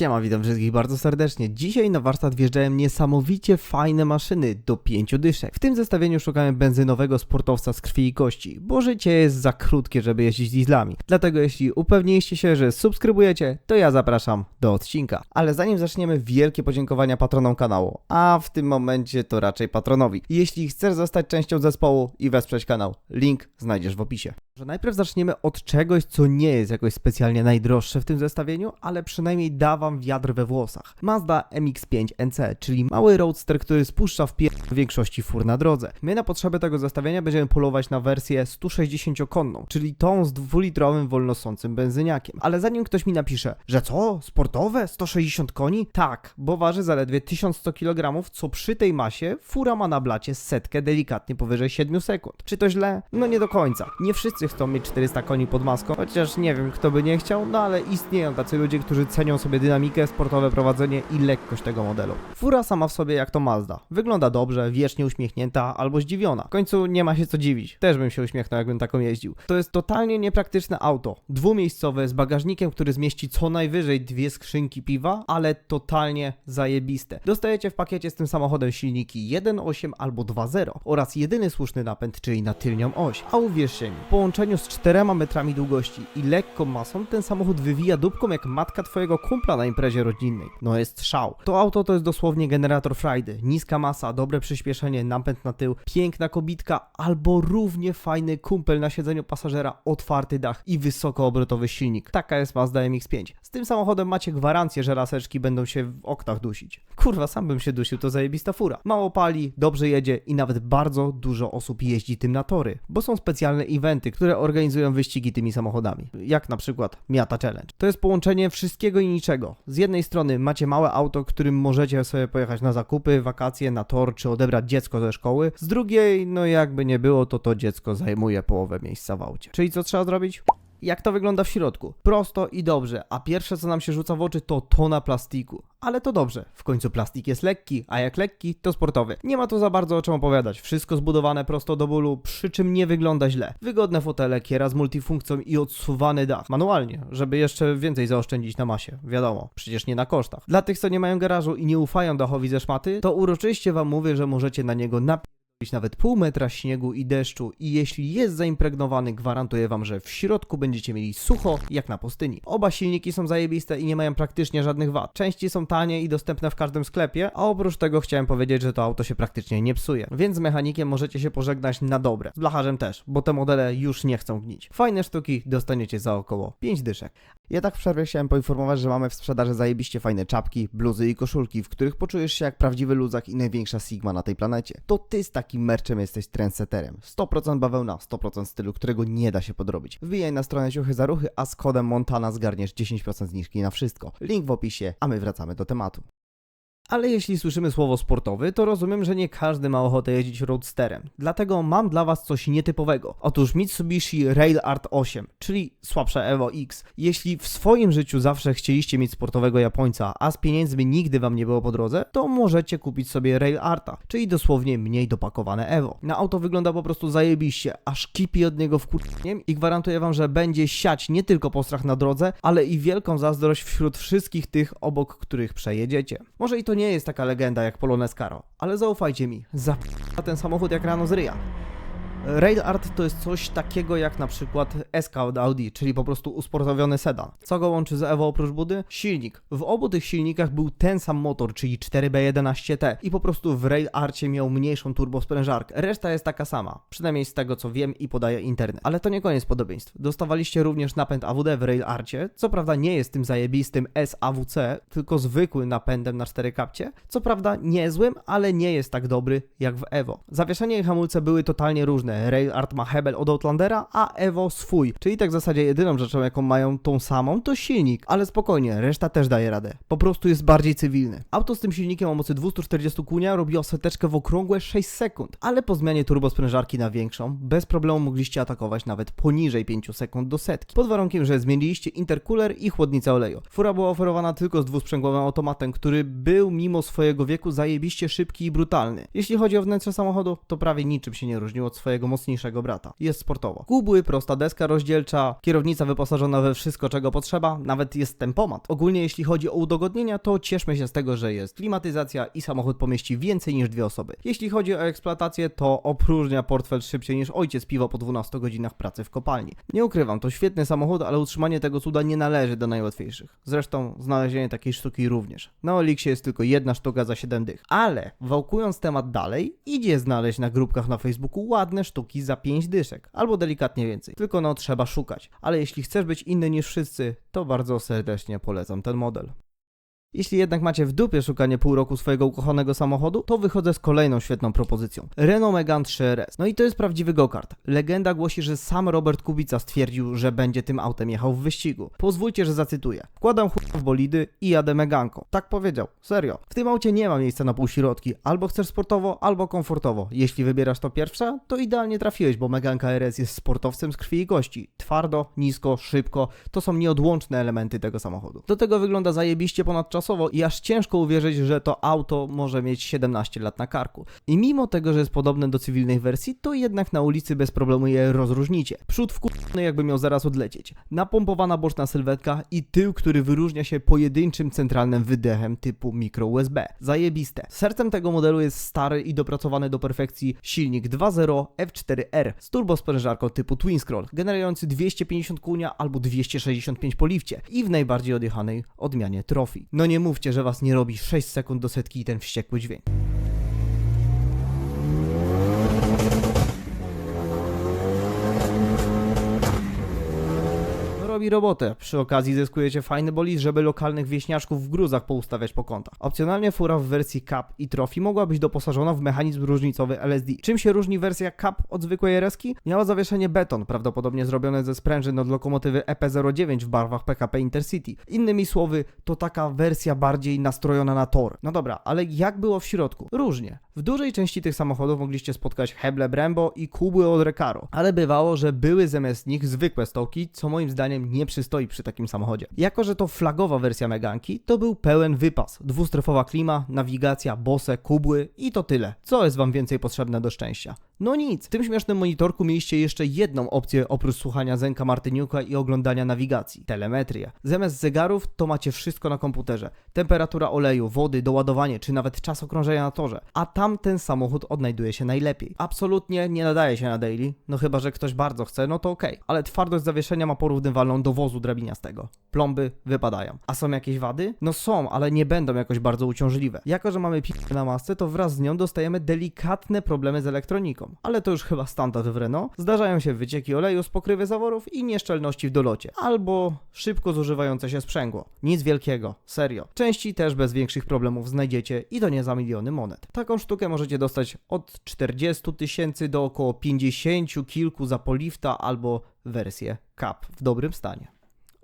Siema, witam wszystkich bardzo serdecznie. Dzisiaj na warsztat wjeżdżają niesamowicie fajne maszyny do 5 dyszek. W tym zestawieniu szukałem benzynowego sportowca z krwi i kości, bo życie jest za krótkie, żeby jeździć dieslami. Dlatego jeśli upewniliście się, że subskrybujecie, to ja zapraszam do odcinka. Ale zanim zaczniemy, wielkie podziękowania patronom kanału, a w tym momencie to raczej patronowi. Jeśli chcesz zostać częścią zespołu i wesprzeć kanał, link znajdziesz w opisie. Że najpierw zaczniemy od czegoś, co nie jest jakoś specjalnie najdroższe w tym zestawieniu, ale przynajmniej da wam wiatr we włosach. Mazda MX-5 NC, czyli mały roadster, który spuszcza w pier... większości fur na drodze. My na potrzeby tego zestawienia będziemy polować na wersję 160-konną, czyli tą z dwulitrowym wolnosącym benzyniakiem. Ale zanim ktoś mi napisze, że co? Sportowe? 160 koni? Tak, bo waży zaledwie 1100 kg, co przy tej masie fura ma na blacie setkę delikatnie powyżej 7 sekund. Czy to źle? No nie do końca. Nie wszyscy chcą mieć 400 koni pod maską, chociaż nie wiem kto by nie chciał, no ale istnieją tacy ludzie, którzy cenią sobie dynamikę, sportowe prowadzenie i lekkość tego modelu. Fura sama w sobie jak to Mazda. Wygląda dobrze, wiecznie uśmiechnięta albo zdziwiona. W końcu nie ma się co dziwić. Też bym się uśmiechnął jakbym taką jeździł. To jest totalnie niepraktyczne auto. Dwumiejscowe z bagażnikiem, który zmieści co najwyżej dwie skrzynki piwa, ale totalnie zajebiste. Dostajecie w pakiecie z tym samochodem silniki 1.8 albo 2.0 oraz jedyny słuszny napęd, czyli na tylnią oś. A uwierzcie mi, w połączeniu z 4 metrami długości i lekką masą ten samochód wywija dupką jak matka twojego kumpla na imprezie rodzinnej. No jest szał. To auto to jest dosłownie generator frajdy. Niska masa, dobre przyspieszenie, napęd na tył, piękna kobitka albo równie fajny kumpel na siedzeniu pasażera, otwarty dach i wysokoobrotowy silnik. Taka jest Mazda MX-5. Z tym samochodem macie gwarancję, że laseczki będą się w oknach dusić. Kurwa, sam bym się dusił, to zajebista fura. Mało pali, dobrze jedzie i nawet bardzo dużo osób jeździ tym na tory, bo są specjalne eventy, które organizują wyścigi tymi samochodami. Jak na przykład Miata Challenge. To jest połączenie wszystkiego i niczego. Z jednej strony macie małe auto, którym możecie sobie pojechać na zakupy, wakacje, na tor czy odebrać dziecko ze szkoły. Z drugiej, no jakby nie było, to to dziecko zajmuje połowę miejsca w aucie. Czyli co trzeba zrobić? Jak to wygląda w środku. Prosto i dobrze, a pierwsze co nam się rzuca w oczy to tona plastiku. Ale to dobrze, w końcu plastik jest lekki, a jak lekki, to sportowy. Nie ma tu za bardzo o czym opowiadać, wszystko zbudowane prosto do bólu, przy czym nie wygląda źle. Wygodne fotele, kiera z multifunkcją i odsuwany dach. Manualnie, żeby jeszcze więcej zaoszczędzić na masie. Wiadomo, przecież nie na kosztach. Dla tych, co nie mają garażu i nie ufają dachowi ze szmaty, to uroczyście wam mówię, że możecie na niego napisać nawet pół metra śniegu i deszczu i jeśli jest zaimpregnowany, gwarantuję wam, że w środku będziecie mieli sucho jak na pustyni. Oba silniki są zajebiste i nie mają praktycznie żadnych wad. Części są tanie i dostępne w każdym sklepie, a oprócz tego chciałem powiedzieć, że to auto się praktycznie nie psuje. Więc z mechanikiem możecie się pożegnać na dobre. Z blacharzem też, bo te modele już nie chcą gnić. Fajne sztuki dostaniecie za około 5 dyszek. Ja tak w przerwie chciałem poinformować, że mamy w sprzedaży zajebiście fajne czapki, bluzy i koszulki, w których poczujesz się jak prawdziwy luzak i największa sigma na tej planecie. To ty z takim merczem jesteś trendsetterem. 100% bawełna, 100% stylu, którego nie da się podrobić. Wbijaj na stronę Ciuchy za ruchy, a z kodem Montana zgarniesz 10% zniżki na wszystko. Link w opisie, a my wracamy do tematu. Ale jeśli słyszymy słowo sportowy, to rozumiem, że nie każdy ma ochotę jeździć roadsterem. Dlatego mam dla Was coś nietypowego. Otóż Mitsubishi Rail Art 8, czyli słabsze Evo X. Jeśli w swoim życiu zawsze chcieliście mieć sportowego Japońca, a z pieniędzmi nigdy Wam nie było po drodze, to możecie kupić sobie Rail Arta, czyli dosłownie mniej dopakowane Evo. Na auto wygląda po prostu zajebiście, aż kipi od niego wkurzeniem i gwarantuję Wam, że będzie siać nie tylko postrach na drodze, ale i wielką zazdrość wśród wszystkich tych, obok których przejedziecie. Może i to nie jest taka legenda jak Polones Caro, ale zaufajcie mi, za ten samochód jak rano z ryja. Rail Art to jest coś takiego jak na przykład SK od Audi, czyli po prostu usportowiony sedan. Co go łączy z Evo oprócz budy? Silnik. W obu tych silnikach był ten sam motor, czyli 4B11T i po prostu w Rail Arcie miał mniejszą turbosprężarkę. Reszta jest taka sama, przynajmniej z tego co wiem i podaje internet. Ale to nie koniec podobieństw. Dostawaliście również napęd AWD w Rail Arcie, co prawda nie jest tym zajebistym SAWC, tylko zwykłym napędem na 4 kapcie. Co prawda niezłym, ale nie jest tak dobry jak w Evo. Zawieszenie i hamulce były totalnie różne Rail Art ma hebel od Outlandera, a Evo swój. Czyli tak w zasadzie jedyną rzeczą, jaką mają tą samą, to silnik. Ale spokojnie, reszta też daje radę. Po prostu jest bardziej cywilny. Auto z tym silnikiem o mocy 240 kunia robi oseteczkę w okrągłe 6 sekund, ale po zmianie turbosprężarki na większą, bez problemu mogliście atakować nawet poniżej 5 sekund do setki. Pod warunkiem, że zmieniliście intercooler i chłodnicę oleju. Fura była oferowana tylko z dwusprzęgłowym automatem, który był mimo swojego wieku zajebiście szybki i brutalny. Jeśli chodzi o wnętrze samochodu, to prawie niczym się nie różniło od swojego swojego mocniejszego brata. Jest sportowo. Kubły, prosta deska rozdzielcza, kierownica wyposażona we wszystko czego potrzeba, nawet jest tempomat. Ogólnie jeśli chodzi o udogodnienia, to cieszmy się z tego, że jest klimatyzacja i samochód pomieści więcej niż dwie osoby. Jeśli chodzi o eksploatację, to opróżnia portfel szybciej niż ojciec piwo po 12 godzinach pracy w kopalni. Nie ukrywam, to świetny samochód, ale utrzymanie tego cuda nie należy do najłatwiejszych. Zresztą znalezienie takiej sztuki również. Na Oliksie jest tylko jedna sztuka za 7 dych. Ale wałkując temat dalej, idzie znaleźć na grupkach na Facebooku ładne sztuki za 5 dyszek, albo delikatnie więcej. Tylko no trzeba szukać. Ale jeśli chcesz być inny niż wszyscy, to bardzo serdecznie polecam ten model. Jeśli jednak macie w dupie szukanie pół roku swojego ukochanego samochodu, to wychodzę z kolejną świetną propozycją. Renault Megane 3 RS. No i to jest prawdziwy go-kart. Legenda głosi, że sam Robert Kubica stwierdził, że będzie tym autem jechał w wyścigu. Pozwólcie, że zacytuję. Wkładam chuj w bolidy i jadę Meganką. Tak powiedział. Serio. W tym aucie nie ma miejsca na półśrodki. Albo chcesz sportowo, albo komfortowo. Jeśli wybierasz to pierwsze, to idealnie trafiłeś, bo Meganka RS jest sportowcem z krwi i kości. Twardo, nisko, szybko. To są nieodłączne elementy tego samochodu. Do tego wygląda zajebiście ponadczasowo i aż ciężko uwierzyć, że to auto może mieć 17 lat na karku. I mimo tego, że jest podobne do cywilnej wersji, to jednak na ulicy bez problemu je rozróżnicie. Przód wkurny jakby miał zaraz odlecieć. Napompowana boczna sylwetka i tył, który wyróżnia się pojedynczym centralnym wydechem typu micro USB. Zajebiste. Sercem tego modelu jest stary i dopracowany do perfekcji silnik 2.0 F4R z turbosprężarką typu Twin Scroll, generujący 250 kunia albo 265 po lifcie i w najbardziej odjechanej odmianie Trophy. No nie mówcie, że was nie robi 6 sekund do setki i ten wściekły dźwięk. Robi robotę. Przy okazji zyskujecie fajny bolid, żeby lokalnych wieśniaczków w gruzach poustawiać po kątach. Opcjonalnie fura w wersji Cup i Trophy mogła być doposażona w mechanizm różnicowy LSD. Czym się różni wersja Cup od zwykłej RS-ki? Miała zawieszenie beton, prawdopodobnie zrobione ze sprężyn od lokomotywy EP09 w barwach PKP Intercity. Innymi słowy, to taka wersja bardziej nastrojona na tor. No dobra, ale jak było w środku? Różnie. W dużej części tych samochodów mogliście spotkać heble Brembo i kubły od Recaro, ale bywało, że były zamiast nich zwykłe stołki, co moim zdaniem nie przystoi przy takim samochodzie. Jako, że to flagowa wersja Meganki, to był pełen wypas. Dwustrefowa klima, nawigacja, bose, kubły i to tyle. Co jest wam więcej potrzebne do szczęścia? No nic. W tym śmiesznym monitorku mieliście jeszcze jedną opcję oprócz słuchania Zenka Martyniuka i oglądania nawigacji. Telemetrię. Zamiast zegarów to macie wszystko na komputerze. Temperatura oleju, wody, doładowanie, czy nawet czas okrążenia na torze. A tam ten samochód odnajduje się najlepiej. Absolutnie nie nadaje się na daily, no chyba, że ktoś bardzo chce, no to okej. Ale twardość zawieszenia ma porównywalną do wozu drabiniastego. Plomby wypadają. A są jakieś wady? No są, ale nie będą jakoś bardzo uciążliwe. Jako, że mamy piłkę na masce, to wraz z nią dostajemy delikatne problemy z elektroniką. Ale to już chyba standard w Renault. Zdarzają się wycieki oleju z pokrywy zaworów i nieszczelności w dolocie. Albo szybko zużywające się sprzęgło. Nic wielkiego, serio. Części też bez większych problemów znajdziecie i to nie za miliony monet. Taką sztukę możecie dostać od 40 tysięcy do około 50 kilku za polifta albo wersję Cup w dobrym stanie.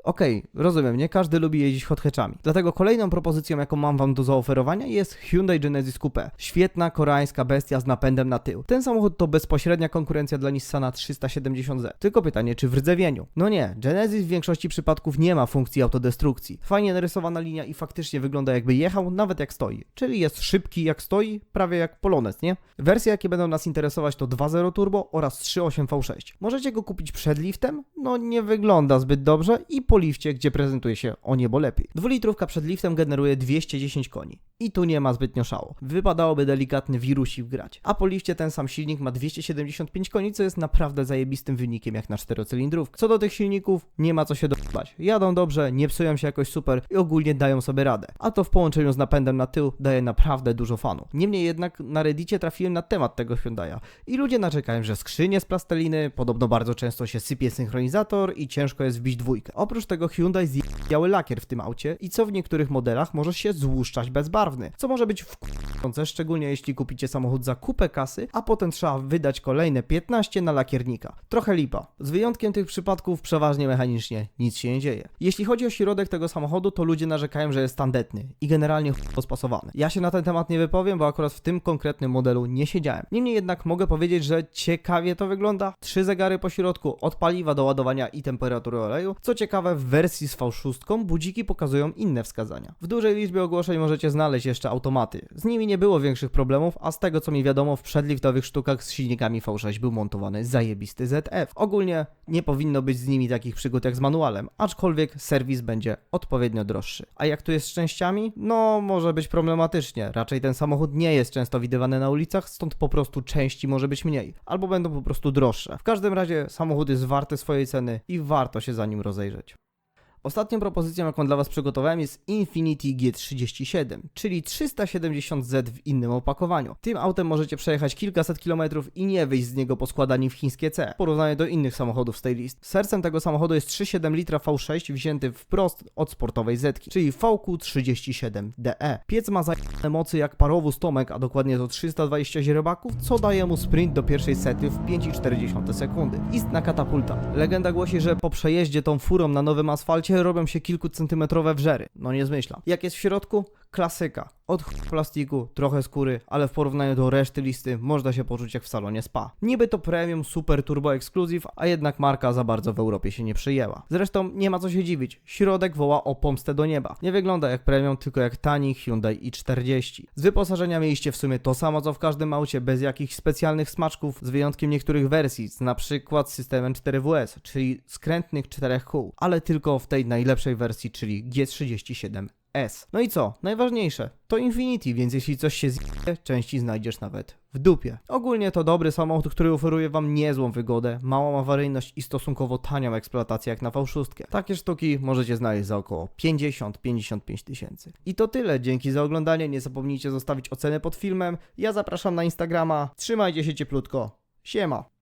Okej, rozumiem, nie każdy lubi jeździć hot hatchami. Dlatego kolejną propozycją, jaką mam wam do zaoferowania jest Hyundai Genesis Coupe. Świetna koreańska bestia z napędem na tył. Ten samochód to bezpośrednia konkurencja dla Nissana 370Z. Tylko pytanie, czy w rdzewieniu? No nie, Genesis w większości przypadków nie ma funkcji autodestrukcji. Fajnie narysowana linia i faktycznie wygląda jakby jechał, nawet jak stoi. Czyli jest szybki jak stoi, prawie jak Polonez, nie? Wersje, jakie będą nas interesować to 2.0 turbo oraz 3.8 V6. Możecie go kupić przed liftem? No nie wygląda zbyt dobrze i po lifcie, gdzie prezentuje się o niebo lepiej. Dwulitrówka przed liftem generuje 210 koni. I tu nie ma zbytnio szału. Wypadałoby delikatny wirusik wgrać. A po lifcie ten sam silnik ma 275 koni, co jest naprawdę zajebistym wynikiem jak na czterocylindrówkę. Co do tych silników, nie ma co się dodać. Jadą dobrze, nie psują się jakoś super i ogólnie dają sobie radę. A to w połączeniu z napędem na tył daje naprawdę dużo fanu. Niemniej jednak na reddicie trafiłem na temat tego Hyundai'a i ludzie narzekają, że skrzynie z plasteliny, podobno bardzo często się sypie synchronizator i ciężko jest wbić dwójkę. Oprócz tego Hyundai zjebał lakier w tym aucie i co w niektórych modelach może się złuszczać bezbarwny, co może być wkurzające, szczególnie jeśli kupicie samochód za kupę kasy, a potem trzeba wydać kolejne 15 na lakiernika. Trochę lipa. Z wyjątkiem tych przypadków przeważnie mechanicznie nic się nie dzieje. Jeśli chodzi o środek tego samochodu, to ludzie narzekają, że jest tandetny i generalnie pospasowany. Ja się na ten temat nie wypowiem, bo akurat w tym konkretnym modelu nie siedziałem. Niemniej jednak mogę powiedzieć, że ciekawie to wygląda. Trzy zegary po środku, od paliwa do ładowania i temperatury oleju. Co ciekawe, w wersji z V6 budziki pokazują inne wskazania. W dużej liczbie ogłoszeń możecie znaleźć jeszcze automaty. Z nimi nie było większych problemów, a z tego co mi wiadomo w przedliftowych sztukach z silnikami V6 był montowany zajebisty ZF. Ogólnie nie powinno być z nimi takich przygód jak z manualem, aczkolwiek serwis będzie odpowiednio droższy. A jak tu jest z częściami? No, może być problematycznie. Raczej ten samochód nie jest często widywany na ulicach, stąd po prostu części może być mniej, albo będą po prostu droższe. W każdym razie samochód jest warty swojej ceny i warto się za nim rozejrzeć. Ostatnią propozycją, jaką dla Was przygotowałem jest Infiniti G37, czyli 370Z w innym opakowaniu. Tym autem możecie przejechać kilkaset kilometrów i nie wyjść z niego poskładani w chińskie C, w porównaniu do innych samochodów z tej listy. Sercem tego samochodu jest 3,7 litra V6 wzięty wprost od sportowej Zetki, czyli VQ37DE. E. Piec ma zajebane mocy jak parowóz Tomek, a dokładnie to 320 źrebaków, co daje mu sprint do pierwszej sety w 5,4 sekundy. Istna katapulta. Legenda głosi, że po przejeździe tą furą na nowym asfalcie robią się kilkucentymetrowe wrzery. No nie zmyślam. Jak jest w środku? Klasyka. Od plastiku, trochę skóry, ale w porównaniu do reszty listy można się poczuć jak w salonie spa. Niby to premium super turbo exclusive, a jednak marka za bardzo w Europie się nie przyjęła. Zresztą nie ma co się dziwić. Środek woła o pomstę do nieba. Nie wygląda jak premium, tylko jak tani Hyundai i40. Z wyposażenia mieliście w sumie to samo co w każdym aucie, bez jakichś specjalnych smaczków, z wyjątkiem niektórych wersji, z na przykład systemem 4WS, czyli skrętnych czterech kół, ale tylko w tej najlepszej wersji, czyli G37 S. No i co? Najważniejsze, to Infinity, więc jeśli coś się zje, części znajdziesz nawet w dupie. Ogólnie to dobry samochód, który oferuje Wam niezłą wygodę, małą awaryjność i stosunkowo tanią eksploatację jak na V6. Takie sztuki możecie znaleźć za około 50-55 tysięcy. I to tyle, dzięki za oglądanie, nie zapomnijcie zostawić oceny pod filmem, ja zapraszam na Instagrama, trzymajcie się cieplutko, siema!